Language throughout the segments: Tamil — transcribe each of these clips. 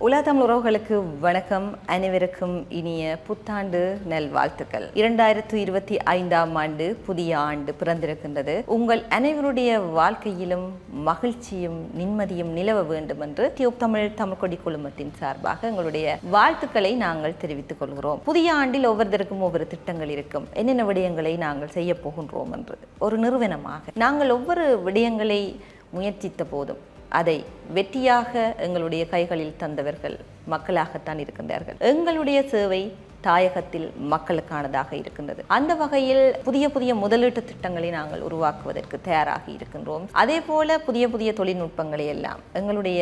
உலகத்தமிழ் உறவுகளுக்கு வணக்கம். அனைவருக்கும் இனிய புத்தாண்டு நல்வாழ்த்துக்கள். இரண்டாயிரத்து இருபத்தி ஐந்தாம் ஆண்டு புதிய ஆண்டு பிறந்திருக்கின்றது. உங்கள் அனைவருடைய வாழ்க்கையிலும் மகிழ்ச்சியும் நிம்மதியும் நிலவ வேண்டும் என்று டியூப் தமிழ் தமிழ் கொடி குழுமத்தின் சார்பாக எங்களுடைய வாழ்த்துக்களை நாங்கள் தெரிவித்துக் கொள்கிறோம். புதிய ஆண்டில் ஒவ்வொருத்தருக்கும் ஒவ்வொரு திட்டங்கள் இருக்கும். என்னென்ன விடயங்களை நாங்கள் செய்ய போகின்றோம் என்று. ஒரு நிறுவனமாக நாங்கள் ஒவ்வொரு விடயங்களை முயற்சித்த போதும் அதை வெற்றியாக எங்களுடைய கைகளில் தந்தவர்கள் மக்களாகத்தான் இருக்கின்றார்கள். எங்களுடைய சேவை தாயகத்தில் மக்களுக்கானதாக இருக்கின்றது. அந்த வகையில் புதிய புதிய முதலீட்டு திட்டங்களை நாங்கள் உருவாக்குவதற்கு தயாராகி இருக்கின்றோம். அதே போல புதிய புதிய தொழில்நுட்பங்களை எல்லாம் எங்களுடைய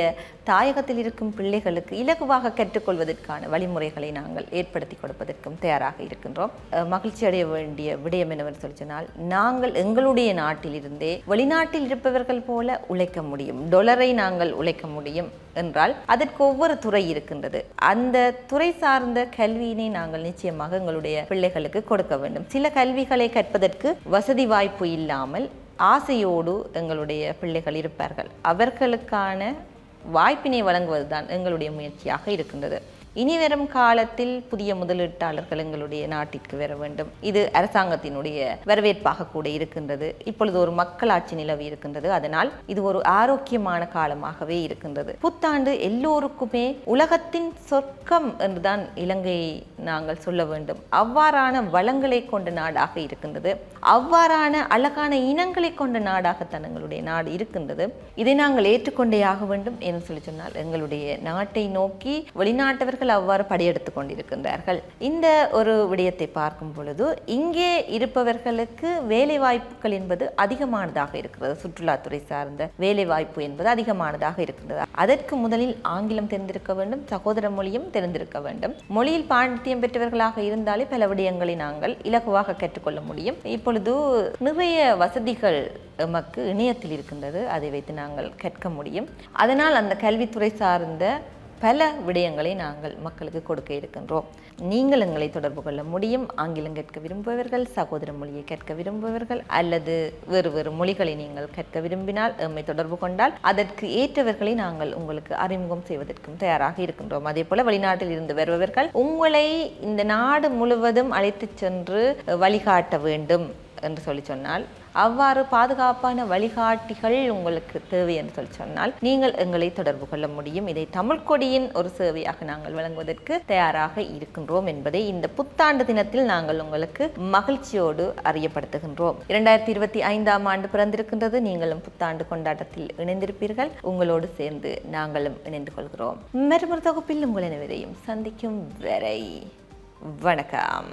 தாயகத்தில் இருக்கும் பிள்ளைகளுக்கு இலகுவாக கற்றுக்கொள்வதற்கான வழிமுறைகளை நாங்கள் ஏற்படுத்தி கொடுப்பதற்கும் தயாராக இருக்கின்றோம். மகிழ்ச்சி அடைய வேண்டிய விடயம் என்னவென்று சொல்லி சொன்னால் நாங்கள் எங்களுடைய நாட்டிலிருந்தே வெளிநாட்டில் இருப்பவர்கள் போல உழைக்க முடியும். டொலரை நாங்கள் உழைக்க முடியும் என்றால் அதற்கு ஒவ்வொரு துறை இருக்கின்றது. அந்த துறை சார்ந்த கல்வியினை நாங்கள் நிச்சயமாக எங்களுடைய பிள்ளைகளுக்கு கொடுக்க வேண்டும். சில கல்விகளை கற்பதற்கு வசதி வாய்ப்பு இல்லாமல் ஆசையோடு எங்களுடைய பிள்ளைகள் இருப்பார்கள். அவர்களுக்கான வாய்ப்பினை வழங்குவதுதான் எங்களுடைய முயற்சியாக இருக்கின்றது. இனி வரும் காலத்தில் புதிய முதலீட்டாளர்கள் எங்களுடைய நாட்டிற்கு வர வேண்டும். இது அரசாங்கத்தினுடைய வரவேற்பாக கூட இருக்கின்றது. இப்பொழுது ஒரு மக்களாட்சி நிலவி இருக்கின்றது. அதனால் இது ஒரு ஆரோக்கியமான காலமாகவே இருக்கின்றது. புத்தாண்டு எல்லோருக்குமே உலகத்தின் சொர்க்கம் என்றுதான் இலங்கை நாங்கள் சொல்ல வேண்டும். அவ்வாறான வளங்களை கொண்ட நாடாக இருக்கின்றது. அவ்வாறான அழகான இனங்களை கொண்ட நாடாக தனங்களுடைய நாடு இருக்கின்றது. இதை நாங்கள் ஏற்றுக்கொண்டே ஆக வேண்டும் என்று சொல்லி சொன்னால் எங்களுடைய நாட்டை நோக்கி வெளிநாட்டவர்கள் அவ்வாறு படையெடுத்து கொண்டிருக்கின்றார்கள். இந்த ஒரு விடயத்தை பார்க்கும் பொழுது இங்கே இருப்பவர்களுக்கு வேலை வாய்ப்புகள் என்பது அதிகமானதாக இருக்கிறது. சுற்றுலாத்துறை சார்ந்த வேலை வாய்ப்பு என்பது அதிகமானதாக இருக்கிறது. அதற்கு முதலில் ஆங்கிலம் தெரிந்திருக்க வேண்டும் சகோதர மொழியும் தெரிந்திருக்க வேண்டும். மொழியில் சாமர்த்தியம் பெற்றவர்களாக இருந்தாலே பல விடயங்களை நாங்கள் இலகுவாக கற்றுக்கொள்ள முடியும். இப்பொழுது நிறைய வசதிகள் எமக்கு இணையத்தில் இருக்கின்றது. அதை வைத்து நாங்கள் கற்க முடியும். அதனால் அந்த கல்வித்துறை சார்ந்த பல விடயங்களை நாங்கள் மக்களுக்கு கொடுக்க இருக்கின்றோம். நீங்கள் எங்களை தொடர்பு கொள்ள முடியும். ஆங்கிலம் கேட்க விரும்புபவர்கள் சகோதர மொழியை கேட்க விரும்புபவர்கள் அல்லது வேறு வேறு மொழிகளை நீங்கள் கேட்க விரும்பினால் எம்மை தொடர்பு கொண்டால் அதற்கு ஏற்றவர்களை நாங்கள் உங்களுக்கு அறிமுகம் செய்வதற்கும் தயாராக இருக்கின்றோம். அதே போல வெளிநாட்டில் இருந்து வருபவர்கள் உங்களை இந்த நாடு முழுவதும் அழைத்துச் சென்று வழிகாட்ட வேண்டும் என்று சொல்லி சொன்னால் அவ்வாறு பாதுகாப்பான வழிகாட்டிகள் உங்களுக்கு தேவை என்று சொல்லி சொன்னால் நீங்கள் எங்களை தொடர்பு கொள்ள முடியும். இதை தமிழ் கொடியின் ஒரு சேவையாக நாங்கள் வழங்குவதற்கு தயாராக இருக்கின்றோம் என்பதை இந்த புத்தாண்டு தினத்தில் நாங்கள் உங்களுக்கு மகிழ்ச்சியோடு அறியப்படுத்துகின்றோம். இரண்டாயிரத்தி இருபத்தி ஐந்தாம் ஆண்டு பிறந்திருக்கின்றது. நீங்களும் புத்தாண்டு கொண்டாட்டத்தில் இணைந்திருப்பீர்கள். உங்களோடு சேர்ந்து நாங்களும் இணைந்து கொள்கிறோம். மறுமொரு தொகுப்பில் உங்கள் அனைவரையும் சந்திக்கும் வரை வணக்கம்.